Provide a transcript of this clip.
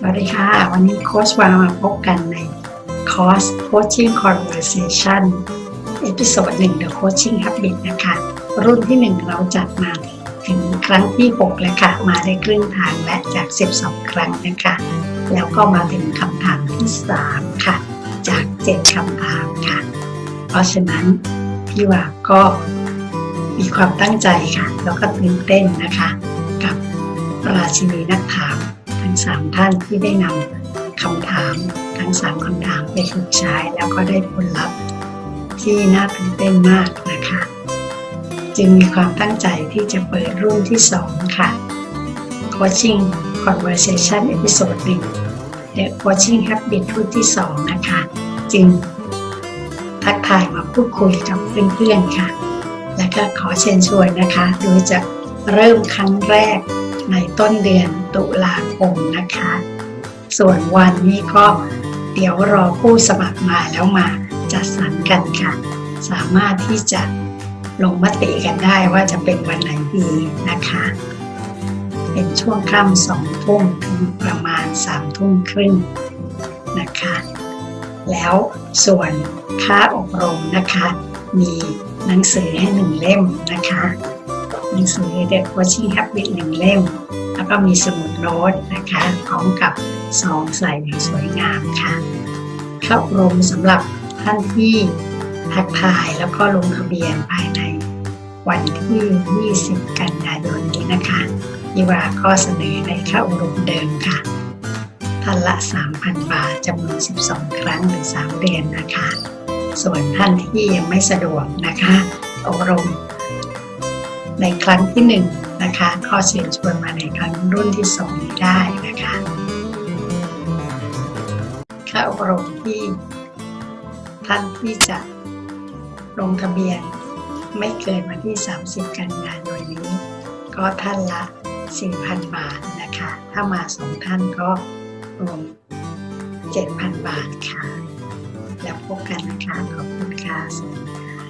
สวัสดีค่ะ วันนี้โค้ชวามาพบกันในคอร์ส Coaching Conversation เอพิโซด1 The Coaching Habit นะคะ รุ่นที่ 1 เราจัดมาถึงครั้งที่ 6 แล้วค่ะ มาได้ครึ่งทางและจาก 12 ครั้งนะคะ แล้วก็มาถึงคำถามที่ 3 ค่ะ จาก 7คำถามค่ะ เพราะฉะนั้น พี่ว่าก็มีความตั้งใจค่ะ แล้วก็ตื่นเต้นนะคะ กับราชินีนักถาม สามท่านที่ได้นำคำถามทั้งสามคำถามไปฝึกใช้แล้วก็ได้ผลลัพธ์ที่น่าตื่นเต้นมากนะคะ จึงมีความตั้งใจที่จะเปิดรุ่นที่สองค่ะ Coaching Conversation Episode 1 The Coaching Habit รุ่นที่สองนะคะ จึงทักทายมาพูดคุยกับเพื่อนๆค่ะ และก็ขอเชิญชวนนะคะ โดยจะเริ่มครั้งแรก ในต้นเดือนตุลาคมนะคะ ส่วนวันนี้ก็เดี๋ยวรอผู้สมัครมาแล้วมาจัดสรรกันค่ะ สามารถที่จะลงมติกันได้ว่าจะเป็นวันไหนดีนะคะ เป็นช่วงค่ำสองทุ่มถึงประมาณสามทุ่มครึ่งนะคะ แล้วส่วนค่าอบรมนะคะ มีหนังสือให้หนึ่งเล่มนะคะ หนังสือ The Coaching Habit หนึ่งเล่ม แล้วก็มีสมุดโน้ตนะคะพร้อมกับซองใส่อย่างสวยงามค่ะเข้าอบรมสำหรับท่านที่ทักทายแล้วก็ลงทะเบียนภายในวันที่ 20 กันยายนนี้นะคะยีวาก็เสนอในข้าอบรมเดิมค่ะท่านละ 3,000 บาทจำนวน 12 ครั้งหรือ 3 เดือนนะคะ ส่วนท่านที่ยังไม่สะดวกนะคะ อบรม ในครั้งที่หนึ่งนะคะข้อเชิญชวนมาในครั้งรุ่นที่สองได้นะคะค่าอบรมที่ท่านที่จะลงทะเบียนไม่เกินวันที่ 30 กันยายนนี้ ก็ท่านละ 4,000 บาทนะคะ ถ้ามาสองท่านก็รวม 7,000 บาทค่ะ แล้วพบกันนะคะ ขอบคุณค่ะสวัสดีค่ะ